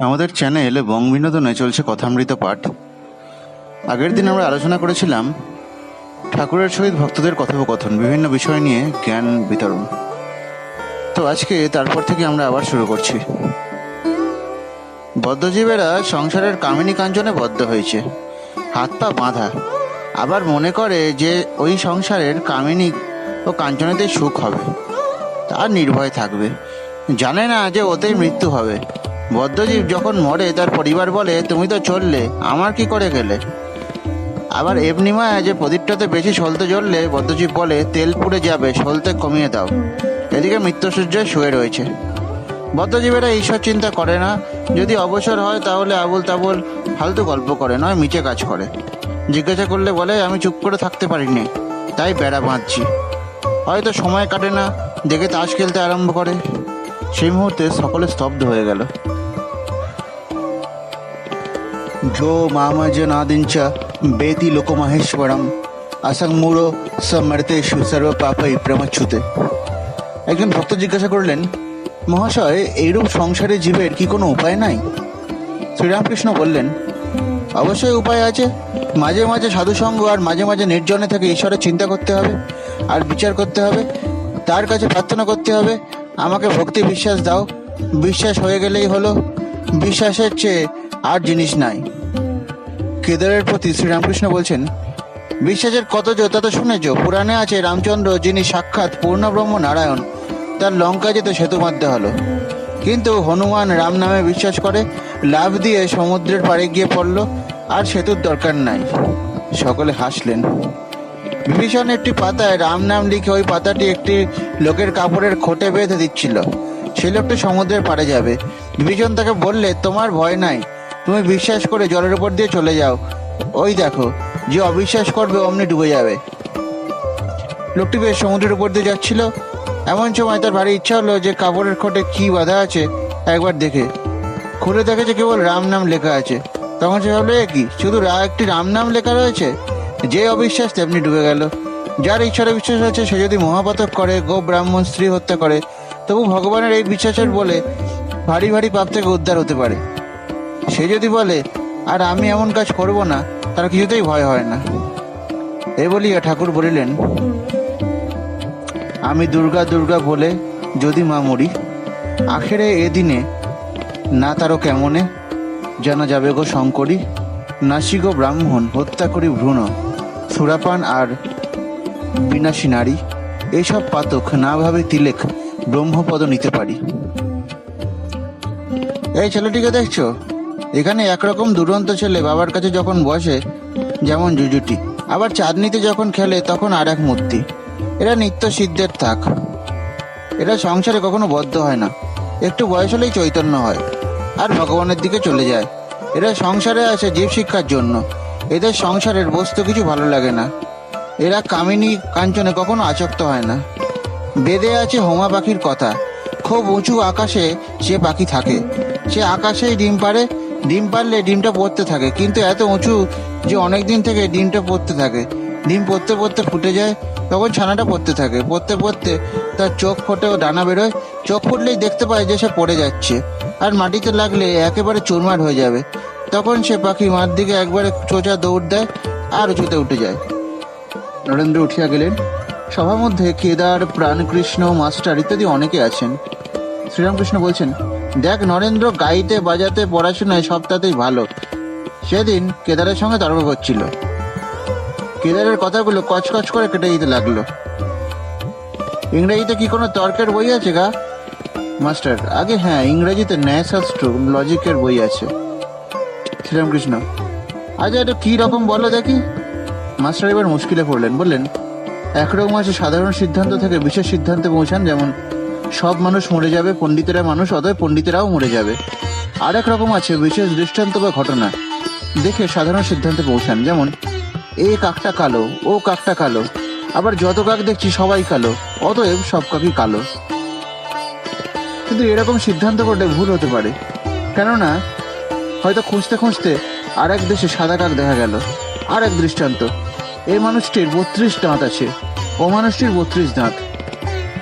আমাদের চ্যানেল বং বিনোদনে চলছে কথামৃত পাঠ। আগের দিন আমরা আলোচনা করেছিলাম ঠাকুরের সহিত ভক্তদের কথোপকথন, বিভিন্ন বিষয় নিয়ে জ্ঞান বিতরণ। তো আজকে তারপর থেকে আমরা আবার শুরু করছি। বদ্ধজীবেরা সংসারের কামিনী কাঞ্চনে বদ্ধ হয়েছে। হাত পা বাঁধা। আবার মনে করে যে ওই সংসারের কামিনী ও কাঞ্চনেতে সুখ হবে। তার নির্ভয় থাকবে। জানে না যে ওতেই মৃত্যু হবে। বদ্ধজীব যখন মরে, তার পরিবার বলে, তুমি তো চললে, আমার কি করে গেলে? আবার এমনি এমনিমায় যে প্রদীপটাতে বেশি সলতে জ্বললে বদ্ধজীব বলে, তেল পুড়ে যাবে, সলতে কমিয়ে দাও। এদিকে মৃত্যুসূর্য শুয়ে রয়েছে। বদ্ধজীবেরা ঈশ্বর চিন্তা করে না। যদি অবসর হয়, তাহলে আবুল তাবুল ফালতু গল্প করে, নয় মিচে কাজ করে। জিজ্ঞাসা করলে বলে, আমি চুপ করে থাকতে পারিনি, তাই বেড়া বাঁধছি। হয়তো সময় কাটে না, দেখে তাস খেলতে আরম্ভ করে। সেই মুহূর্তে সকলে স্তব্ধ হয়ে গেল। జో మామజనాదించ బేతి లోకమహేశ్వরম আসাংমূঢ় সমর্তেষু সর্বপাপই প্রমচ্ছুতে একজন ভক্ত জিজ্ঞাসা করলেন মহাশয় এইরূপ সংসারে জীবের কি কোনো উপায় নাই শ্রীরামকৃষ্ণ বললেন অবশ্যই উপায় আছে মাঝে মাঝে সাধুসঙ্গ আর মাঝে মাঝে নির্জনে থেকে ঈশ্বরের চিন্তা করতে হবে আর বিচার করতে হবে তার কাছে প্রার্থনা করতে হবে আমাকে ভক্তি বিশ্বাস দাও বিশ্বাস হয়ে গেলেই হলো বিশ্বাসের চেয়ে আর জিনিস নাই। কেদারের প্রতি শ্রীরামকৃষ্ণ বলছেন, বিশ্বাসের কত তা তো শুনেছ। পুরাণে আছে রামচন্দ্র, যিনি সাক্ষাৎ পূর্ণব্রহ্ম নারায়ণ, তার লঙ্কা যেতে সেতু মারতে হলো। কিন্তু হনুমান রাম নামে বিশ্বাস করে লাভ দিয়ে সমুদ্রের পাড়ে গিয়ে পড়ল, আর সেতুর দরকার নাই। সকলে হাসলেন। বিভীষণ একটি পাতায় রাম নাম লিখে ওই পাতাটি একটি লোকের কাপড়ের খোটে বেঁধে দিচ্ছিল। সে লোকটি সমুদ্রের পাড়ে যাবে। বিভীষণ তাকে বললে, তোমার ভয় নাই। তুমি বিশ্বাস করে জলের উপর দিয়ে চলে যাও। ওই দেখো, যে অবিশ্বাস করবে অমনি ডুবে যাবে। লোকটি বেশ সমুদ্রের উপর দিয়ে যাচ্ছিল। এমন সময় তার ভারী ইচ্ছা হলো যে কাপড়ের খোটে কি বাঁধা আছে, একবার দেখে। খুলে দেখে যে কেবল রাম নাম লেখা আছে। তখন সে ভাবলো, "এ কি, শুধু একটি রাম নাম লেখা রয়েছে? যে অবিশ্বাস তেমনি ডুবে গেল। যার ঈশ্বরে বিশ্বাস আছে সে যদি মহাপাতক করে গো ব্রাহ্মণ স্ত্রী হত্যা করে, তবু ভগবানের এই বিশ্বাসের বলে ভারী ভারী পাপ থেকে উদ্ধার হতে পারে। সে যদি বলে, আর আমি এমন কাজ করব না, তার কিছুতেই ভয় হয় না। এ বলিয়া ঠাকুর বলিলেন, আমি দুর্গা দুর্গা বলে যদি মা মরি, আখেরে এ দিনে না তারও কেমনে? জানা যাবে গো শঙ্করী, নাসি গো ব্রাহ্মণ, হত্যা করি ভ্রূণ, সুরাপান আর বিনাশী নারী এইসব পাতক না ভাবে তিলেক ব্রহ্মপদ নিতে পারি। এই ছেলেটিকে দেখছ? এখানে একরকম দুরন্ত ছেলে বাবার কাছে যখন বসে, যেমন জুজুটি, আবার চাঁদনিতে যখন খেলে তখন আর এক মূর্তি। এরা নিত্য সিদ্ধের থাক। এরা সংসারে কখনো বদ্ধ হয় না। একটু বয়স হলেই চৈতন্য হয়, আর ভগবানের দিকে চলে যায়। এরা সংসারে আসে জীব শিক্ষার জন্য। এদের সংসারের বস্তু কিছু ভালো লাগে না। এরা কামিনী কাঞ্চনে কখনো আসক্ত হয় না। বেদে আছে হোমা পাখির কথা। খুব উঁচু আকাশে সে পাখি থাকে। সে আকাশেই ডিম পারে ডিম পারলে ডিমটা পড়তে থাকে। কিন্তু এত উঁচু যে অনেক দিন থেকে ডিমটা পড়তে থাকে। ডিম পড়তে পড়তে ফুটে যায়, তখন ছানাটা পড়তে থাকে। পড়তে পড়তে তার চোখ ফোটে ও ডানা বেরোয়। চোখ ফুটলেই দেখতে পায় যে সে পড়ে যাচ্ছে। আর মাটিতে লাগলে একেবারে চুরমার হয়ে যাবে। তখন সে পাখি মার দিকে একবারে চোচা দৌড় দেয় আর উঁচুতে উঠে যায়। নরেন্দ্র উঠিয়া গেলেন। সভার মধ্যে কেদার, প্রাণকৃষ্ণ, মাস্টার ইত্যাদি অনেকে আছেন। শ্রীরামকৃষ্ণ বলছেন দেখ নরেন্দ্র গাইতে বাজাতে পড়াশোনায় সবটাতেই ভালো। সেদিন কেদারের সঙ্গে তর্ক করছিল। কেদারের কথাগুলো কচকচ করে কেটে দিতে লাগল। ইংরেজিতে কি কোনো তর্কের বই আছে গা? মাস্টার, আগে হ্যাঁ ইংরেজিতে ন্যায়শাস্ত্র লজিকের বই আছে। শ্রীরামকৃষ্ণ আজ এটা কি রকম বলো দেখি? মাস্টার এবার মুশকিলে পড়লেন, বললেন একরকম আছে সাধারণ সিদ্ধান্ত থেকে বিশেষ সিদ্ধান্তে পৌঁছান যেমন সব মানুষ মরে যাবে, পণ্ডিতেরা মানুষ, অতএব পণ্ডিতেরাও মরে যাবে। আর এক রকম আছে, বিশেষ দৃষ্টান্ত বা ঘটনা। দেখে সাধারণ সিদ্ধান্তে পৌঁছান, যেমন, এ কাকটা কালো, ও কাকটা কালো। আবার যত কাক দেখছি, সবাই কালো, অতএব সব কাকই কালো। কিন্তু এরকম সিদ্ধান্ত করলে ভুল হতে পারে। কেননা, হয়তো খুঁজতে খুঁজতে আর এক দেশে সাদা কাক দেখা গেল আর এক দৃষ্টান্ত। এই মানুষটির বত্রিশ দাঁত আছে, ও মানুষটির বত্রিশ দাঁত।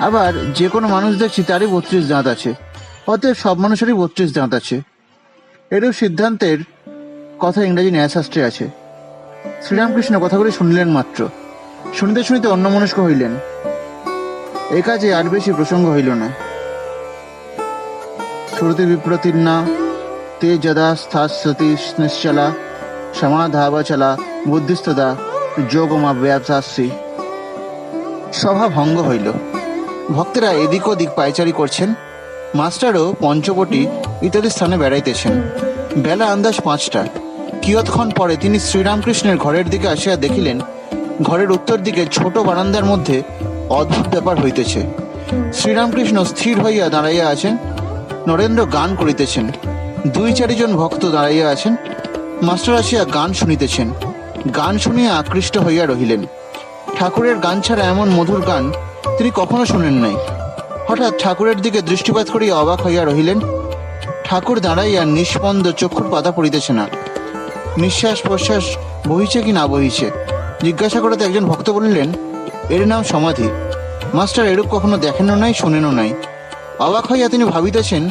আবার যে কোনো মানুষ দেখছি তারই বত্রিশ দাঁত আছে। অতএব সব মানুষেরই বত্রিশ দাঁত আছে। এরূপ সিদ্ধান্তের কথা ইংরেজি ন্যায়শাস্ত্রে আছে। শ্রীরামকৃষ্ণ কথাগুলি শুনলেন মাত্র। শুনিতে শুনিতে অন্যমনস্ক হইলেন। এ কাজে আর বেশি প্রসঙ্গ হইল না। শ্রুতি বিপ্রতির্না তে যদা স্থাস্যতি নিশ্চলা সমাধাবচলা বুদ্ধিস্তদা যোগমা ব্যবসাস্যি সভা ভঙ্গ হইল। ভক্তেরা এদিক ওদিক পায়চারি করছেন। মাস্টারও পঞ্চবটি ইত্যাদি স্থানে বেড়াইতেছেন। বেলা আন্দাজ পাঁচটা। কিয়ৎক্ষণ পরে তিনি শ্রীরামকৃষ্ণের ঘরের দিকে আসিয়া দেখিলেন, ঘরের উত্তর দিকে ছোট বারান্দার মধ্যে অদ্ভুত ব্যাপার হইতেছে। শ্রীরামকৃষ্ণ স্থির হইয়া দাঁড়াইয়া আছেন, নরেন্দ্র গান করিতেছেন। দুই চারিজন ভক্ত দাঁড়াইয়া আছেন, মাস্টার আসিয়া গান শুনিতেছেন। গান শুনিয়া আকৃষ্ট হইয়া রহিলেন। ঠাকুরের গান ছাড়া এমন মধুর গান তিনি কখনো শুনেন নাই। হঠাৎ ঠাকুরের দিকে দৃষ্টিপাত করিয়া অবাক হইয়া রহিলেন, ঠাকুর দাঁড়াইয়া নিষ্পন্দ চক্ষুর পাতা পড়িতেছে না। নিঃশ্বাস প্রশ্বাস বহিছে কি না বহিছে? জিজ্ঞাসা করতে একজন ভক্ত বলিলেন, এর নাম সমাধি। মাস্টার এরূপ কখনো দেখেনও নাই, শোনেনও নাই অবাক হইয়া তিনি ভাবিতেছেন,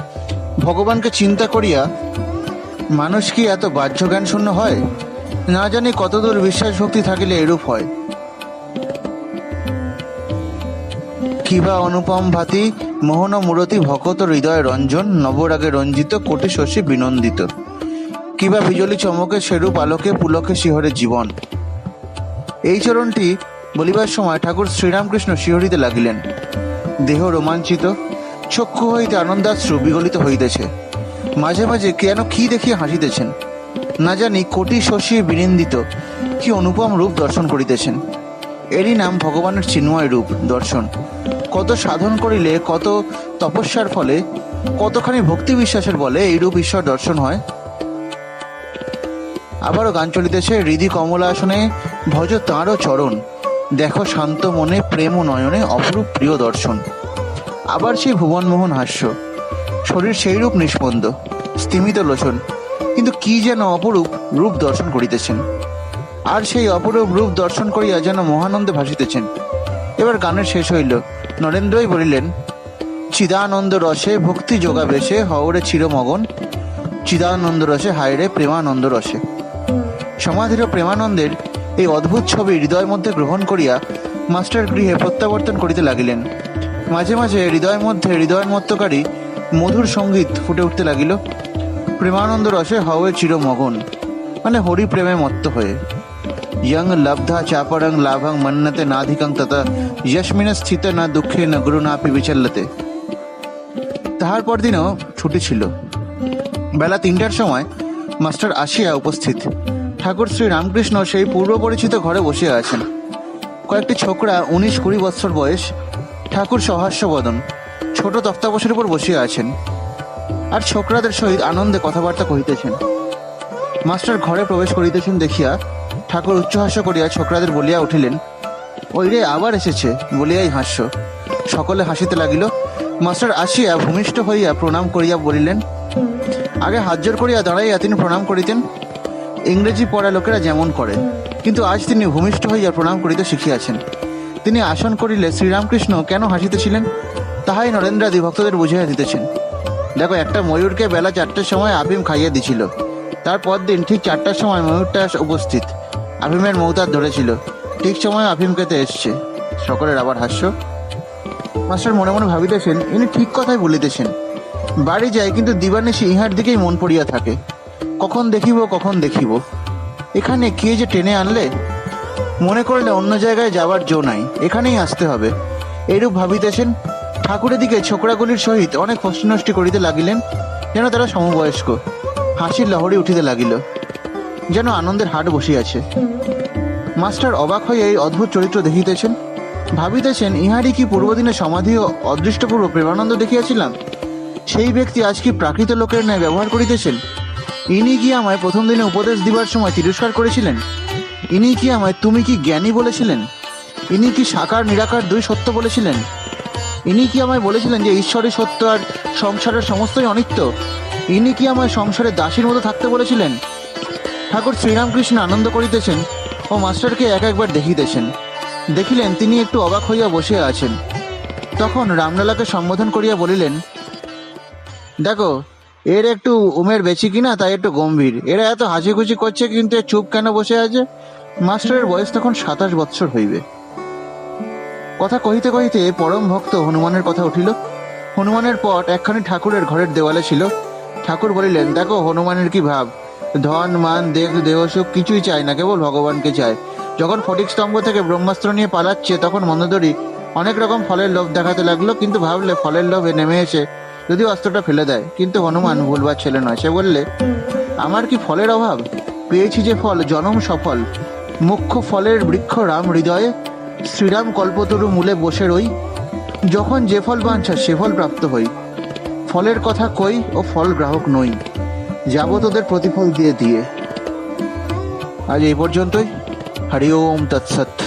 ভগবানকে চিন্তা করিয়া মানুষ কি এত বাহ্য জ্ঞান শূন্য হয়? না জানি কতদূর বিশ্বাস ভক্তি থাকিলে এরূপ হয়। কিবা অনুপম ভাতি, মোহন মূরতি, ভকত হৃদয় রঞ্জন, নবরাগে রঞ্জিত, কোটি শশী বিনন্দিত। কিবা বিজলি চমকে সেরূপ আলোকে পুলকে শিহরে জীবন। এই চরণটি বলিবার সময় ঠাকুর শ্রীরামকৃষ্ণ শিহরিতে লাগিলেন। দেহ রোমাঞ্চিত, চক্ষু হইতে আনন্দাশ্রু বিগলিত হইতেছে। মাঝে মাঝে কেন কি দেখিয়া হাসিতেছেন। না জানি কোটি শশী বিনিন্দিত, কি অনুপম রূপ দর্শন করিতেছেন। এরই নাম ভগবানের চিন্ময় রূপ দর্শন। কত সাধন করিলে, কত তপস্যার ফলে, কতখানি ভক্তি বিশ্বাসের বলে এই রূপ ঈশ্বর দর্শন হয়? আবারও গান চলিতেছে, হৃদি কমলা আসনে ভজ তাঁরও চরণ। দেখো শান্ত মনে, প্রেম ও নয়নে অপরূপ প্রিয় দর্শন। আবার সেই ভুবনমোহন হাস্য। শরীর সেই রূপ নিষ্পন্দ, স্তিমিত লোচন। কিন্তু কি যেন অপরূপ রূপ দর্শন করিতেছেন। আর সেই অপরূপ রূপ দর্শন করিয়া যেন মহানন্দে ভাসিতেছেন। এবার গানের শেষ হইল। নরেন্দ্রই বলিলেন, চিদানন্দ রসে ভক্তি যোগাবেশে, হওরে চিরমগন। চিদানন্দ রসে, হায়রে প্রেমানন্দ রসে। সমাধির প্রেমানন্দের এই অদ্ভুত ছবি হৃদয়ের মধ্যে গ্রহণ করিয়া মাস্টার গৃহে প্রত্যাবর্তন করিতে লাগিলেন। মাঝে মাঝে হৃদয়ের মধ্যে হৃদয়ের মত্তকারী মধুর সংগীত ফুটে উঠতে লাগিল। প্রেমানন্দ রসে হওয়ে চিরমগন। মানে হরি প্রেমে মত্ত হয়ে। ইয়ং লব্ধা চাপরং লাভং মন্নতে নাধিকং তথা যশমিন স্থিত না দুঃখে না গুরু না বিচল্লতে তাহার পরদিনও ছুটি ছিল বেলা তিনটার সময় মাস্টার আসিয়া উপস্থিত ঠাকুর শ্রী রামকৃষ্ণ সেই পূর্ব পরিচিত ঘরে বসে আছেন কয়েকটি ছোকরা উনিশ কুড়ি বৎসর বয়স ঠাকুর সহাস্যবদন ছোট তক্তাবসের উপর বসিয়া আছেন আর ছোকরাদের সহিত আনন্দে কথাবার্তা কহিতেছেন। মাস্টার ঘরে প্রবেশ করিতেছেন দেখিয়া ঠাকুর উচ্চহাস্য করিয়া ছোকরাদের বলিয়া উঠিলেন ওই রে আবার এসেছে। বলিয়াই হাস্য। সকলে হাসিতে লাগিল। মাস্টার আসিয়া ভূমিষ্ঠ হইয়া প্রণাম করিয়া বলিলেন, আগে হাত জোর করিয়া দাঁড়াইয়া তিনি প্রণাম করিতেন। ইংরেজি পড়া লোকেরা যেমন করে, কিন্তু আজ তিনি ভূমিষ্ঠ হইয়া প্রণাম করিতে শিখিয়াছেন। তিনি আসন করিলে শ্রীরামকৃষ্ণ কেন হাসিতেছিলেন? তাহাই নরেন্দ্রাদি ভক্তদের বুঝাইয়া দিতেছেন। দেখো, একটা ময়ূরকে বেলা চারটের সময় আফিম খাইয়ে দিছিল। তারপর দিন ঠিক চারটার সময় ময়ূরটা উপস্থিত। আফিমের মৌতার ধরেছিল ঠিক সময় আফিম খেতে এসছে। সকলের আবার হাস্য। মাস্টার মনে মনে ভাবিতেছেন, ইনি ঠিক কথাই বলিতেছেন। বাড়ি যায় কিন্তু দিবানিশি ইহার দিকেই মন পড়িয়া থাকে। কখন দেখিব কখন দেখিব। এখানে কে যে টেনে আনলে? মনে করলে অন্য জায়গায় যাবার জো নাই, এখানেই আসতে হবে। এরূপ ভাবিতেছেন, ঠাকুরের দিকে ছোকরাগুলির সহিত অনেক ফষ্টি করিতে লাগিলেন, যেন তারা সমবয়স্ক। হাসির লহরি উঠিতে লাগিল। যেন আনন্দের হাট বসিয়াছে। মাস্টার অবাক হয়ে এই অদ্ভুত চরিত্র দেখিতেছেন। ভাবিতেছেন, ইহারই কি পূর্বদিনে সমাধি ও অদৃষ্টপূর্ব প্রেমানন্দ দেখিয়াছিলাম? সেই ব্যক্তি আজ কি প্রাকৃত লোকের ন্যায় ব্যবহার করিতেছেন? ইনি কি আমায় প্রথম দিনে উপদেশ দিবার সময় তিরস্কার করেছিলেন? ইনি কি আমায় তুমি কি জ্ঞানী বলেছিলেন? ইনি কি সাকার নিরাকার দুই সত্য বলেছিলেন? ইনি কি আমায় বলেছিলেন যে ঈশ্বরের সত্য আর সংসারের সমস্তই অনিত্য? ইনি কি আমায় সংসারে দাসীর মতো থাকতে বলেছিলেন? ঠাকুর শ্রীরামকৃষ্ণ আনন্দ করিতেছেন ও মাস্টারকে এক একবার দেখিতেছেন। দেখিলেন তিনি একটু অবাক হইয়া বসে আছেন। তখন রামলালাকে সম্বোধন করিয়া বলিলেন, দেখো, এর একটু উমের বেশি কিনা তাই একটু গম্ভীর। এরা এত হাসি করছে কিন্তু চুপ কেন বসে আছে? মাস্টারের বয়স তখন সাতাশ বৎসর হইবে। কথা কহিতে কহিতে পরম ভক্ত হনুমানের কথা উঠিল। হনুমানের পট একখানি ঠাকুরের ঘরের দেওয়ালে ছিল। ঠাকুর বলিলেন, দেখো, হনুমানের কি ভাব। ধন, মান, দেহ দেহসুখ কিছুই চায় না, কেবল ভগবানকে চায়। যখন ফটিক স্তম্ভ থেকে ব্রহ্মাস্ত্র নিয়ে পালাচ্ছে, তখন মন্দোদরি অনেক রকম ফলের লোভ দেখাতে লাগল, কিন্তু ভাবলে ফলের লোভে নেমে এসে যদি অস্ত্রটা ফেলে দেয়, কিন্তু হনুমান ভুলবার ছেলে নয়। সে বললে, আমার কি ফলের অভাব? পেয়েছি যে ফল, জনম সফল। মুখ্য ফলের বৃক্ষ রাম হৃদয়ে, শ্রীরাম কল্পতরু মূলে বসে রই। যখন যে ফল বাঞ্ছা, সে ফল প্রাপ্ত হই। ফলের কথা কই ও ফল গ্রাহক নই। যাব তোদের প্রতিফল দিয়ে দিয়ে। আজ এই পর্যন্তই। হরি ওম তৎসৎ।